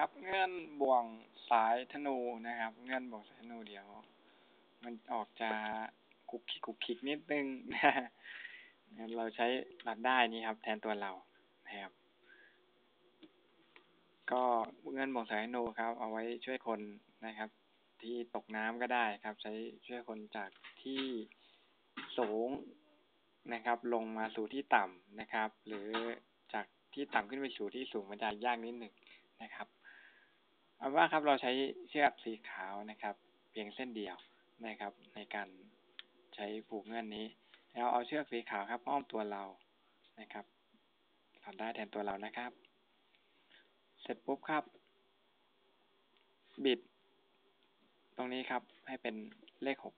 ครับเงื่อนบ่วงสายธนูนะครับ เงื่อนบ่วงสายธนูเดี๋ยว มันออกจะคุกคิกคุกคิกนิดนึงนะเราใช้หลัดได้นี่ครับ แทนตัวเรานะครับ ก็เงื่อนบ่วงสายธนูครับ เอาไว้ช่วยคนนะครับ ที่ตกน้ำก็ได้ครับ ใช้ช่วยคนจากที่สูงนะครับ ลงมาสู่ที่ต่ำนะครับ หรือจากที่ต่ำขึ้นไปสู่ที่สูงมันจะยากนิดหนึ่งนะครับ เอาว่าครับเราใช้เชือกสีขาวนะครับ เพียงเส้นเดียวนะครับ ในการใช้ผูกเงื่อนนี้แล้วเอาเชือกสีขาวครับอ้อมตัวเรานะครับถอดได้แทนตัวเรานะครับ เสร็จปุ๊บครับ บิด ตรงนี้ครับให้เป็นเลขหก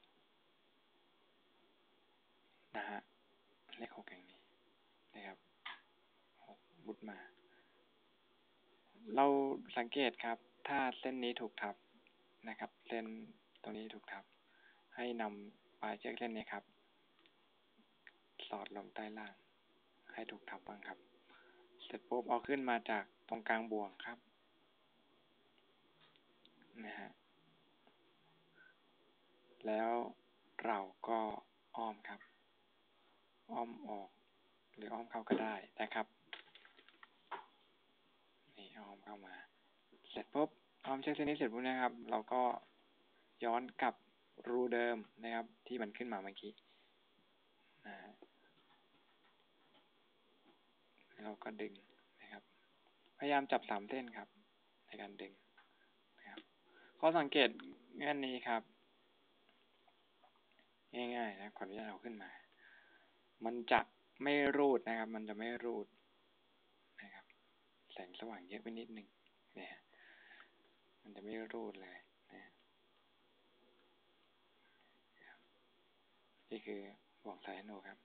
นะฮะเลขหกอย่างนี้นะครับหกบุดมา เราสังเกตครับ ถ้าเส้นนี้ถูกทับนะครับ เส้นตรงนี้ถูกทับ ให้นำปลายเชือกเส้นนี้ครับ สอดลงใต้ล่าง ให้ถูกทับบ้างครับ เสร็จปุ๊บเอาขึ้นมาจากตรงกลางบ่วงครับนะฮะแล้วเราก็อ้อมครับ อ้อมออกหรืออ้อมเข้าก็ได้นะครับ นี่อ้อมเข้ามา เสร็จปุ๊บอ้อเชือกเส้นนี้เสร็จปุ๊บนะครับ เราก็ย้อนกลับรูเดิมนะครับ ที่มันขึ้นมาเมื่อกี้นะฮะเราก็ดึงนะครับ พยายามจับสามเส้นครับ ในการดึงนะครับข้อสังเกตเงื่อนนี้ครับ ง่ายๆนะขออนุญาตเอาขึ้นมา มันจะไม่รูดนะครับ มันจะไม่รูดนะครับ แสงสว่างเยอะไปนิดนึงเนี่ย มันจะไม่รูดเลยนะนี่คือบ่วงสายโนครับ